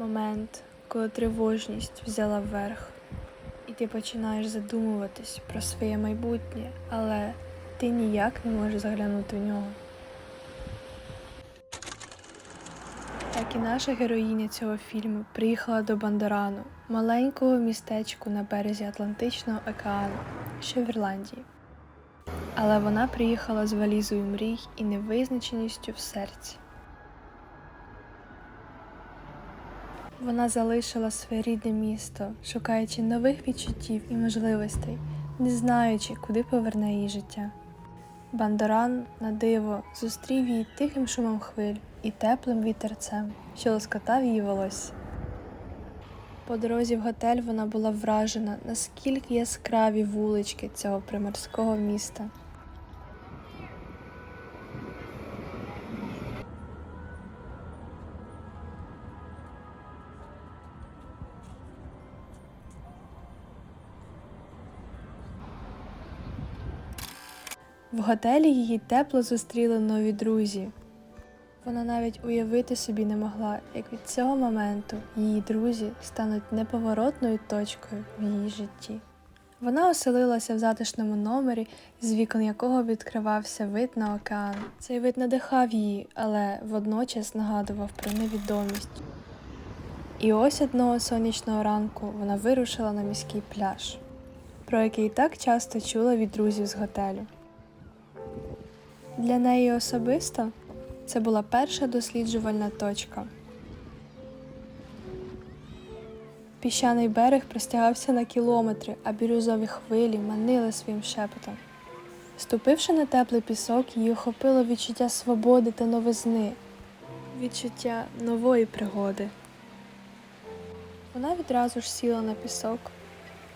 момент, коли тривожність взяла верх, і ти починаєш задумуватись про своє майбутнє, але ти ніяк не можеш заглянути в нього. Так і наша героїня цього фільму приїхала до Бандорану, маленького містечку на березі Атлантичного океану, що в Ірландії. Але вона приїхала з валізою мрій і невизначеністю в серці. Вона залишила своє рідне місто, шукаючи нових відчуттів і можливостей, не знаючи, куди поверне її життя. Бандоран на диво зустрів її тихим шумом хвиль і теплим вітерцем, що лоскотав її волосся. По дорозі в готель вона була вражена, наскільки яскраві вулички цього приморського міста. В готелі її тепло зустріли нові друзі. Вона навіть уявити собі не могла, як від цього моменту її друзі стануть неповоротною точкою в її житті. Вона оселилася в затишному номері, з вікон якого відкривався вид на океан. Цей вид надихав її, але водночас нагадував про невідомість. І ось одного сонячного ранку вона вирушила на міський пляж, про який так часто чула від друзів з готелю. Для неї особисто це була перша досліджувальна точка. Піщаний берег простягався на кілометри, а бірюзові хвилі манили своїм шепотом. Ступивши на теплий пісок, її охопило відчуття свободи та новизни, відчуття нової пригоди. Вона відразу ж сіла на пісок,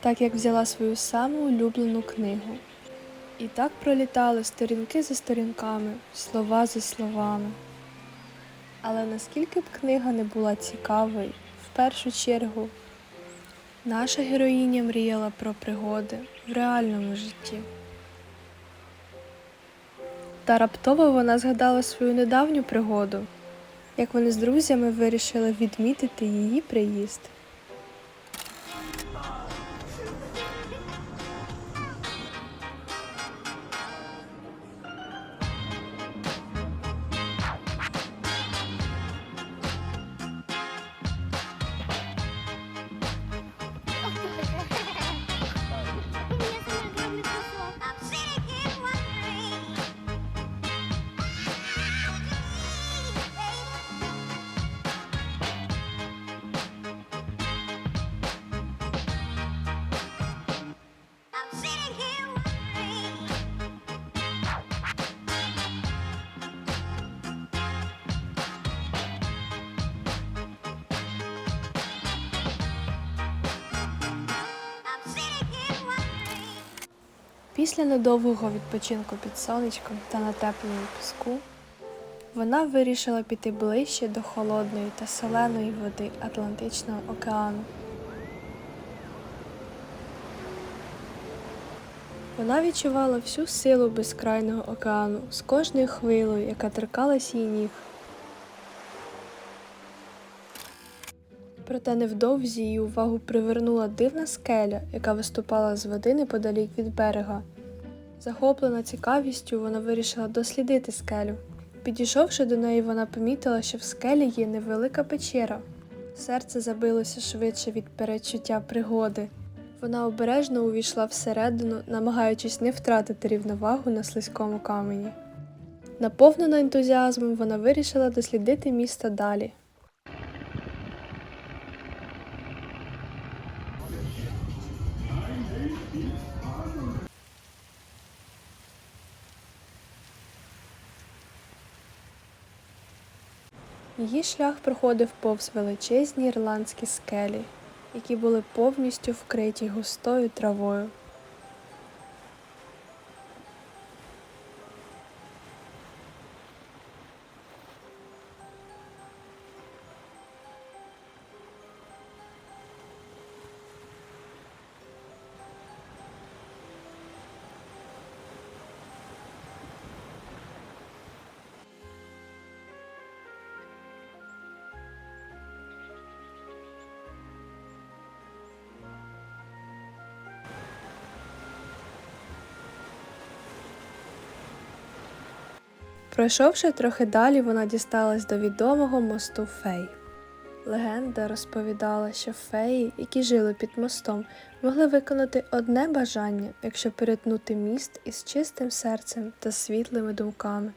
так як взяла свою саму улюблену книгу. І так пролітали сторінки за сторінками, слова за словами. Але наскільки б книга не була цікавою, в першу чергу наша героїня мріяла про пригоди в реальному житті. Та раптово вона згадала свою недавню пригоду, як вони з друзями вирішили відмітити її приїзд. Після недовгого відпочинку під сонечком та на теплому піску вона вирішила піти ближче до холодної та соленої води Атлантичного океану. Вона відчувала всю силу безкрайного океану з кожною хвилею, яка торкалась її ніг. Проте невдовзі її увагу привернула дивна скеля, яка виступала з води неподалік від берега. Захоплена цікавістю, вона вирішила дослідити скелю. Підійшовши до неї, вона помітила, що в скелі є невелика печера. Серце забилося швидше від передчуття пригоди. Вона обережно увійшла всередину, намагаючись не втратити рівновагу на слизькому камені. Наповнена ентузіазмом, вона вирішила дослідити місто далі. Її шлях проходив повз величезні ірландські скелі, які були повністю вкриті густою травою. Пройшовши трохи далі, вона дісталась до відомого мосту фей. Легенда розповідала, що феї, які жили під мостом, могли виконати одне бажання, якщо перетнути міст із чистим серцем та світлими думками.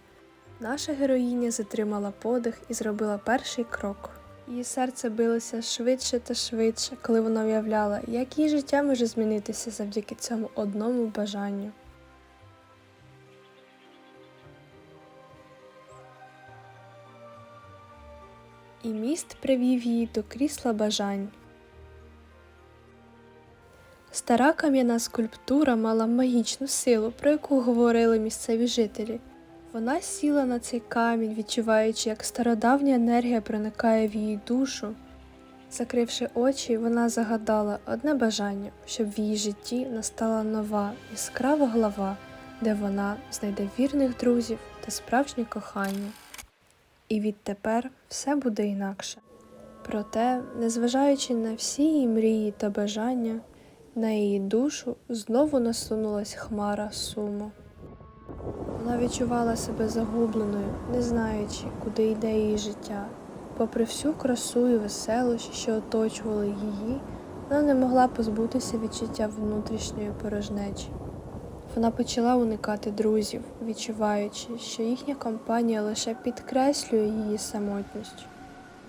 Наша героїня затримала подих і зробила перший крок. Її серце билося швидше та швидше, коли вона уявляла, як її життя може змінитися завдяки цьому одному бажанню. І міст привів її до крісла бажань. Стара кам'яна скульптура мала магічну силу, про яку говорили місцеві жителі. Вона сіла на цей камінь, відчуваючи, як стародавня енергія проникає в її душу. Закривши очі, вона загадала одне бажання, щоб в її житті настала нова, яскрава глава, де вона знайде вірних друзів та справжнє кохання. І відтепер все буде інакше. Проте, незважаючи на всі її мрії та бажання, на її душу знову насунулась хмара суму. Вона відчувала себе загубленою, не знаючи, куди йде її життя. Попри всю красу і веселощі, що оточували її, вона не могла позбутися відчуття внутрішньої порожнечі. Вона почала уникати друзів, відчуваючи, що їхня компанія лише підкреслює її самотність.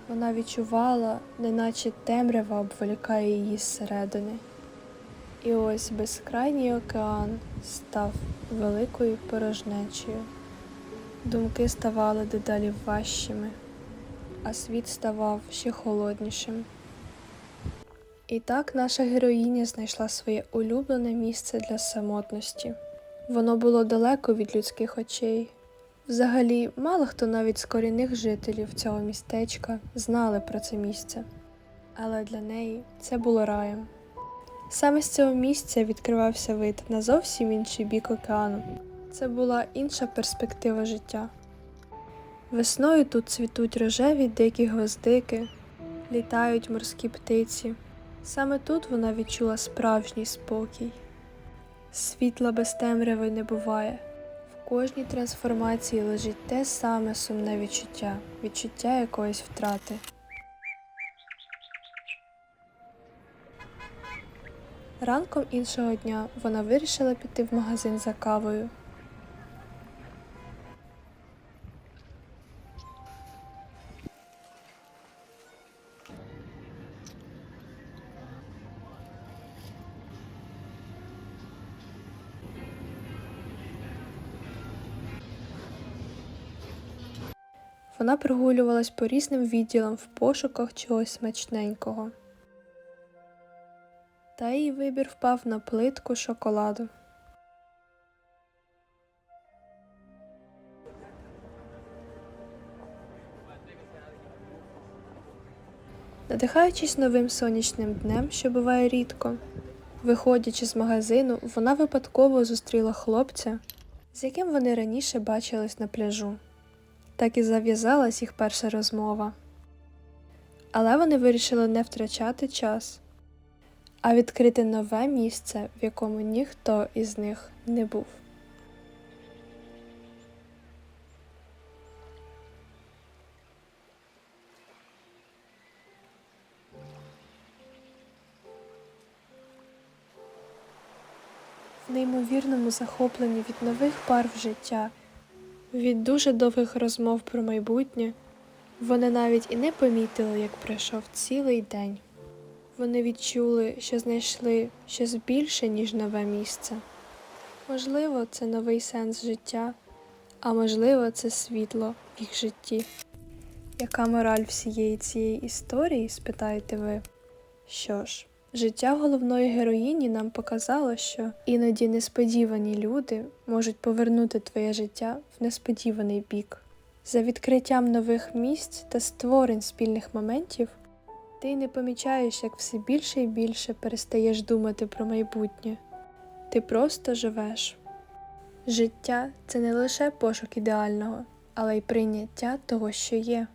Вона відчувала, неначе темрява обволікає її зсередини. І ось безкрайній океан став великою порожнечею. Думки ставали дедалі важчими, а світ ставав ще холоднішим. І так наша героїня знайшла своє улюблене місце для самотності. Воно було далеко від людських очей. Взагалі, мало хто навіть з корінних жителів цього містечка знали про це місце. Але для неї це було раєм. Саме з цього місця відкривався вид на зовсім інший бік океану. Це була інша перспектива життя. Весною тут цвітуть рожеві дикі гвоздики, літають морські птиці. Саме тут вона відчула справжній спокій. Світла без темряви не буває. В кожній трансформації лежить те саме сумне відчуття, відчуття якоїсь втрати. Ранком іншого дня вона вирішила піти в магазин за кавою. Вона прогулювалась по різним відділам в пошуках чогось смачненького. Та її вибір впав на плитку шоколаду. Надихаючись новим сонячним днем, що буває рідко, виходячи з магазину, вона випадково зустріла хлопця, з яким вони раніше бачились на пляжу. Так і зав'язалась їх перша розмова. Але вони вирішили не втрачати час а відкрити нове місце, в якому ніхто із них не був. В неймовірному захопленні від нових барв життя, від дуже довгих розмов про майбутнє, вони навіть і не помітили, як пройшов цілий день. Вони відчули, що знайшли щось більше, ніж нове місце. Можливо, це новий сенс життя, а можливо, це світло в їх житті. Яка мораль всієї цієї історії, спитаєте ви? Що ж, життя головної героїні нам показало, що іноді несподівані люди можуть повернути твоє життя в несподіваний бік. За відкриттям нових місць та створень спільних моментів ти не помічаєш, як все більше і більше перестаєш думати про майбутнє. Ти просто живеш. Життя це не лише пошук ідеального, але й прийняття того, що є.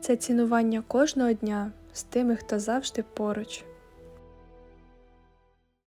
Це цінування кожного дня з тими, хто завжди поруч.